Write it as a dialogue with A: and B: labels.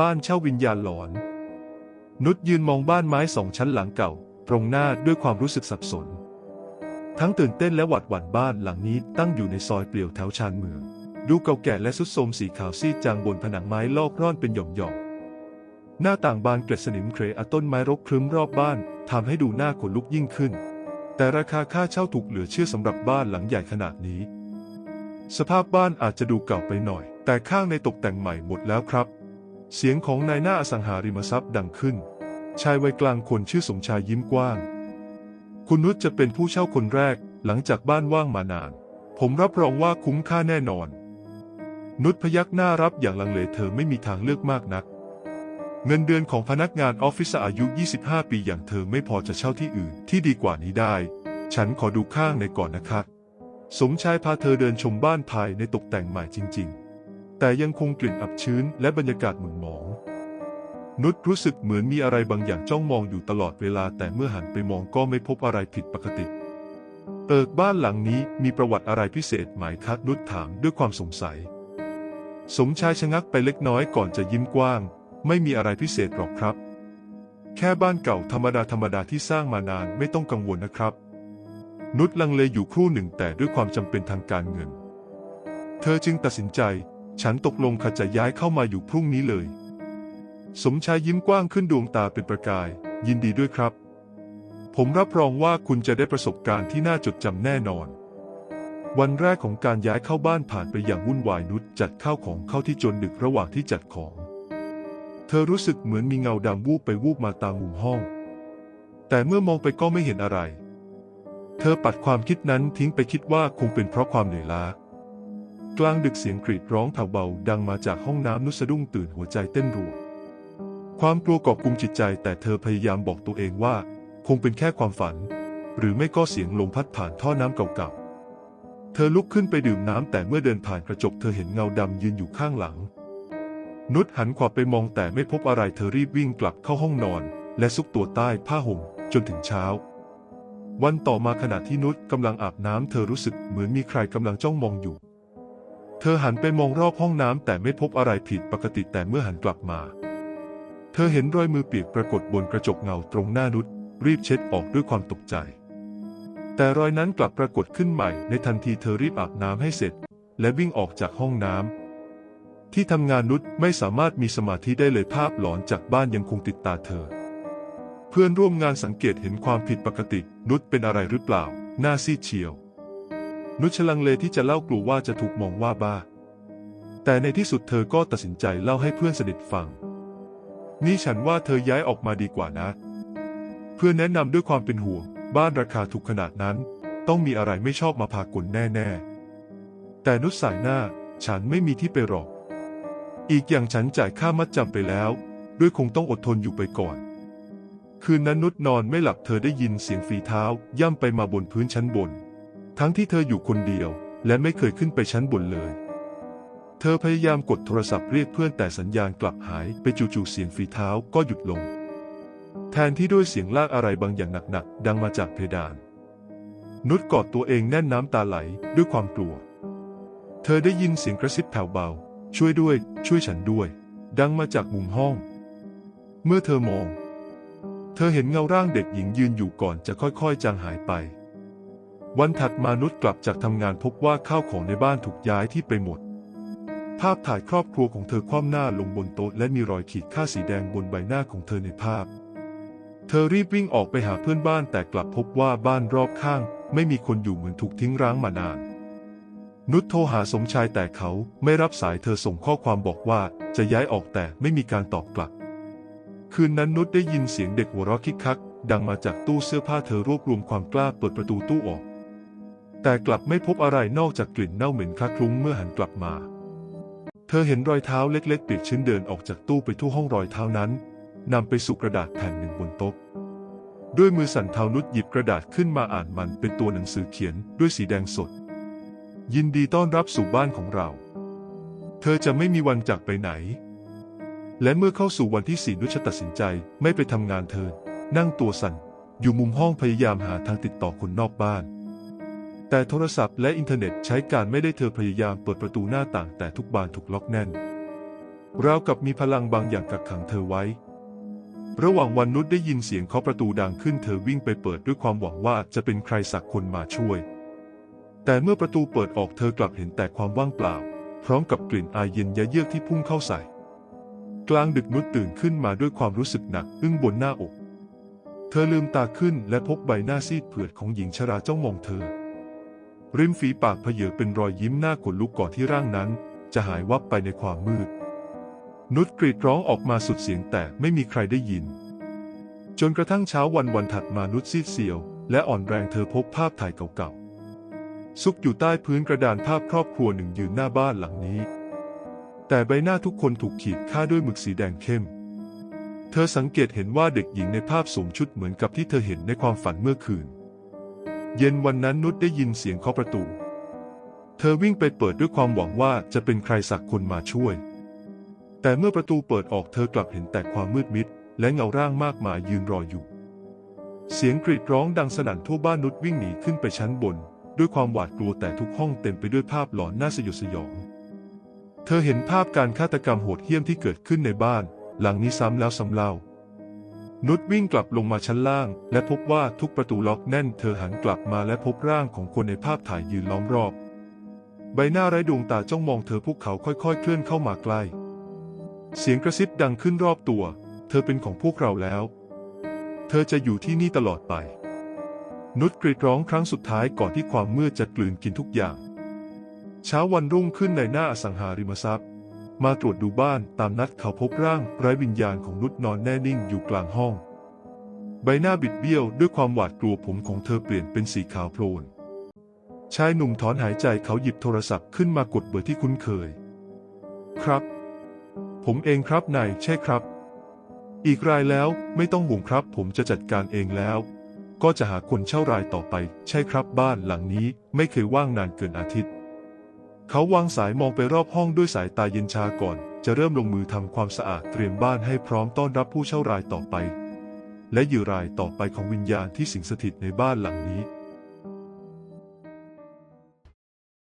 A: บ้านเช่าวิญญาณหลอน นุชยืนมองบ้านไม้สองชั้นหลังเก่า ตรงหน้าด้วยความรู้สึกสับสน ทั้งตื่นเต้นและหวาดหวั่นบ้านหลังนี้ตั้งอยู่ในซอยเปลี่ยวแถวชานเมือง ดูเก่าแก่และสุดโทรมสีขาวซีดจางบนผนังไม้ลอกร่อนเป็นหย่อมๆหน้าต่างบานเกล็ดสนิมเครอะต้นไม้รกครึ้มรอบบ้านทำให้ดูหน้าขนลุกยิ่งขึ้น แต่ราคาค่าเช่าถูกเหลือเชื่อสำหรับบ้านหลังใหญ่ขนาดนี้ สภาพบ้านอาจจะดูเก่าไปหน่อย แต่ข้างในตกแต่งใหม่หมดแล้วครับ เสียงของนายหน้าอสังหาริมทรัพย์ดังขึ้น ชายวัยกลางคนชื่อสมชายยิ้มกว้าง คุณนุชจะเป็นผู้เช่าคนแรกหลังจากบ้านว่างมานาน ผมรับรองว่าคุ้มค่าแน่นอน นุชพยักหน้ารับอย่างลังเลเธอไม่มีทางเลือกมากนัก เงินเดือนของพนักงานออฟฟิศอายุ 25 ปีอย่างเธอไม่พอจะเช่าที่อื่นที่ดีกว่านี้ได้ ฉันขอดูข้างในก่อนนะครับสมชายพาเธอเดินชมบ้านภายในตกแต่งใหม่จริง ๆ แต่ยังคงกลิ่นอับชื้นและบรรยากาศหม่นหมอง นุชรู้สึกเหมือนมีอะไรบางอย่างจ้องมองอยู่ตลอดเวลาแต่เมื่อหันไปมองก็ไม่พบอะไรผิดปกติ เอิกบ้านหลังนี้มีประวัติอะไรพิเศษไหมครับนุชถามด้วยความสงสัย สมชายชะงักไปเล็กน้อยก่อนจะยิ้มกว้าง ไม่มีอะไรพิเศษหรอกครับ แค่บ้านเก่าธรรมดาธรรมดาที่สร้างมานานไม่ต้องกังวลนะครับ นุชลังเลอยู่ครู่หนึ่งแต่ด้วยความจำเป็นทางการเงิน เธอจึงตัดสินใจ ฉันตกลงค่ะจะย้ายเข้ามาอยู่พรุ่งนี้เลย สมชายยิ้มกว้างขึ้นดวงตาเป็นประกาย ยินดีด้วยครับ ผมรับรองว่าคุณจะได้ประสบการณ์ที่น่าจดจำแน่นอน วันแรกของการย้ายเข้าบ้านผ่านไปอย่างวุ่นวายนุชจัดข้าวของเข้าที่จนดึกระหว่างที่จัดของ เธอรู้สึกเหมือนมีเงาดำวูบไปวูบมาตามมุมห้อง แต่เมื่อมองไปก็ไม่เห็นอะไร เธอปัดความคิดนั้นทิ้งไปคิดว่าคงเป็นเพราะความเหนื่อยล้า กลางดึกเสียงกรีดร้องแผ่วเบาดังมาจากห้องน้ำนุชสะดุ้งตื่นหัวใจเต้นรัว ความกลัวกอบกุมจิตใจแต่เธอพยายามบอกตัวเองว่า คงเป็นแค่ความฝัน หรือไม่ก็เสียงลมพัดผ่านท่อน้ำเก่าๆ เธอลุกขึ้นไปดื่มน้ำแต่เมื่อเดินผ่านกระจกเธอเห็นเงาดำยืนอยู่ข้างหลัง นุชหันขวาไปมองแต่ไม่พบอะไรเธอรีบวิ่งกลับเข้าห้องนอน และซุกตัวใต้ผ้าห่มจนถึงเช้าวันต่อมาขณะที่นุชกำลังอาบน้ำเธอรู้สึกเหมือนมีใครกำลังจ้องมองอยู่ เธอหันไปมองรอบห้องน้ำแต่ไม่พบอะไรผิดปกติแต่เมื่อหันกลับมา เธอเห็นรอยมือเปียกปรากฏบนกระจกเงาตรงหน้านุชรีบเช็ดออกด้วยความตกใจ แต่รอยนั้นกลับปรากฏขึ้นใหม่ ในทันทีเธอรีบอาบน้ำให้เสร็จ และวิ่งออกจากห้องน้ำที่ทำงานนุชไม่สามารถมีสมาธิได้เลยภาพหลอนจากบ้านยังคงติดตาเธอ เพื่อนร่วมงานสังเกตเห็นความผิดปกตินุชเป็นอะไรหรือเปล่า หน้าซีดเฉียว นุชลังเลที่จะเล่ากลัวว่าจะถูกมองว่าบ้า แต่ในที่สุดเธอก็ตัดสินใจเล่าให้เพื่อนสนิทฟัง นี่ฉันว่าเธอย้ายออกมาดีกว่านะ เพื่อนแนะนำด้วยความเป็นห่วง บ้านราคาถูกขนาดนั้น ต้องมีอะไรไม่ชอบมาพากลแน่ๆ แต่นุชสายหน้าฉันไม่มีที่ไปหรอก อีกอย่างฉันจ่ายค่ามัดจำไปแล้ว ด้วยคงต้องอดทนอยู่ไปก่อน คืนนั้นนุชนอนไม่หลับเธอได้ยินเสียงฝีเท้าย่ำไปมาบนพื้นชั้นบน ทั้งที่เธออยู่คนเดียว และไม่เคยขึ้นไปชั้นบนเลย เธอพยายามกดโทรศัพท์เรียกเพื่อนแต่สัญญาณกลับหายไปจู่ๆเสียงฝีเท้าก็หยุดลง แทนที่ด้วยเสียงลากอะไรบางอย่างหนักๆ ดังมาจากเพดาน นุชกอดตัวเองแน่นน้ำตาไหลด้วยความกลัว เธอได้ยินเสียงกระซิบแผ่วเบา ช่วยด้วย ช่วยฉันด้วย ดังมาจากมุมห้อง เมื่อเธอมอง เธอเห็นเงาร่างเด็กหญิงยืนอยู่ก่อนจะค่อยๆจางหายไป วันถัดมานุชกลับจากทำงานพบว่าข้าวของในบ้านถูกย้ายที่ไปหมด ภาพถ่ายครอบครัวของเธอคว่ำหน้าลงบนโต๊ะและมีรอยขีดค่าสีแดงบนใบหน้าของเธอในภาพ เธอรีบวิ่งออกไปหาเพื่อนบ้านแต่กลับพบว่าบ้านรอบข้าง ไม่มีคนอยู่เหมือนถูกทิ้งร้างมานาน นุชโทรหาสมชายแต่เขาไม่รับสายเธอส่งข้อความบอกว่าจะย้ายออกแต่ไม่มีการตอบกลับ คืนนั้นนุชได้ยินเสียงเด็กหัวเราะคิกคัก ดังมาจากตู้เสื้อผ้าเธอรวบรวมความกล้าเปิดประตูตู้ออก แต่กลับไม่พบอะไรนอกจากกลิ่นเน่าเหม็นคละคลุ้งเมื่อหันกลับมา เธอเห็นรอยเท้าเล็กๆปียกชื้นเดินออกจากตู้ไปทั่วห้องรอยเท้านั้นนำไปสู่กระดาษแผ่นหนึ่งบนโต๊ะด้วยมือสั่นเทานุชหยิบกระดาษขึ้นมาอ่านมันเป็นตัวหนังสือเขียนด้วยสีแดงสด ยินดีต้อนรับสู่บ้านของเรา เธอจะไม่มีวันจากไปไหน และเมื่อเข้าสู่วันที่สี่นุชตัดสินใจไม่ไปทำงานเธอ นั่งตัวสั่นอยู่มุมห้องพยายามหาทางติดต่อคนนอกบ้าน แต่โทรศัพท์และอินเทอร์เน็ตใช้การไม่ได้เธอพยายามเปิดประตูหน้าต่างแต่ทุกบานถูกล็อกแน่นราวกับมีพลังบางอย่างกักขังเธอไว้ ระหว่างวันนุชได้ยินเสียงเคาะประตูดังขึ้นเธอวิ่งไปเปิดด้วยความหวังว่าจะเป็นใครสักคนมาช่วย แต่เมื่อประตูเปิดออกเธอกลับเห็นแต่ความว่างเปล่า พร้อมกับกลิ่นอายเย็นยะเยือกที่พุ่งเข้าใส่ กลางดึกนุชตื่นขึ้นมาด้วยความรู้สึกหนักอึ้งบนหน้าอก เธอลืมตาขึ้นและพบใบหน้าซีดเผือดของหญิงชราจ้องมองเธอ ริมฝีปากเพเยอเป็นรอยยิ้มหน้าขนลุกก่อนที่ร่างนั้น จะหายวับไปในความมืด นุชกรีดร้องออกมาสุดเสียงแต่ไม่มีใครได้ยิน จนกระทั่งเช้าวันวันถัดมานุชซีดเซียว และอ่อนแรงเธอพบภาพถ่ายเก่าๆ ซุกอยู่ใต้พื้นกระดานภาพครอบครัวหนึ่งยืนหน้าบ้านหลังนี้ แต่ใบหน้าทุกคนถูกขีดค่าด้วยหมึกสีแดงเข้ม เธอสังเกตเห็นว่าเด็กหญิงในภาพสวมชุดเหมือนกับที่เธอเห็นในความฝันเมื่อคืน เย็นวันนั้นนุชได้ยินเสียงเคาะประตู เธอวิ่งไปเปิดด้วยความหวังว่าจะเป็นใครสักคนมาช่วย แต่เมื่อประตูเปิดออกเธอกลับเห็นแต่ความมืดมิด และเงาร่างมากมายยืนรออยู่ เสียงกรีดร้องดังสนั่นทั่วบ้านนุชวิ่งหนีขึ้นไปชั้นบน ด้วยความหวาดกลัวแต่ทุกห้องเต็มไปด้วยภาพหลอนน่าสยดสยอง เธอเห็นภาพการฆาตกรรมโหดเหี้ยมที่เกิดขึ้นในบ้าน หลังนี้ซ้ำแล้วซ้ำเล่า นุชวิ่งกลับลงมาชั้นล่าง และพบว่าทุกประตูล็อกแน่น เธอหันกลับมาและพบร่างของคนในภาพถ่ายยืนล้อมรอบ ใบหน้าไร้ดวงตาจ้องมองเธอพวกเขาค่อยๆ เคลื่อนเข้ามาใกล้ เสียงกระซิบดังขึ้นรอบตัว เธอเป็นของพวกเราแล้ว เธอจะอยู่ที่นี่ตลอดไป นุชกรีดร้องครั้งสุดท้ายก่อนที่ความมืดจะกลืนกินทุกอย่าง เช้าวันรุ่งขึ้นในหน้าอสังหาริมทรัพย์ มาตรวจดูบ้านตามนัดเขาพบร่างไร้วิญญาณของนุชนอนแน่นิ่งอยู่กลางห้อง ใบหน้าบิดเบี้ยวด้วยความหวาดกลัวผมของเธอเปลี่ยนเป็นสีขาวโพลนชายหนุ่มถอนหายใจเขาหยิบโทรศัพท์ขึ้นมากดเบอร์ที่คุ้นเคย ครับ ผมเองครับนายใช่ครับ อีกรายแล้วไม่ต้องห่วงครับ ผมจะจัดการเองแล้ว ก็จะหาคนเช่ารายต่อไป ใช่ครับบ้านหลังนี้ไม่เคยว่างนานเกินอาทิตย์ เขาวางสายมองไปรอบห้องด้วยสายตาเย็นชาก่อน จะเริ่มลงมือทำความสะอาดเตรียมบ้านให้พร้อมต้อนรับผู้เช่ารายต่อไป และเหยื่อรายต่อไปของวิญญาณที่สิงสถิตในบ้านหลังนี้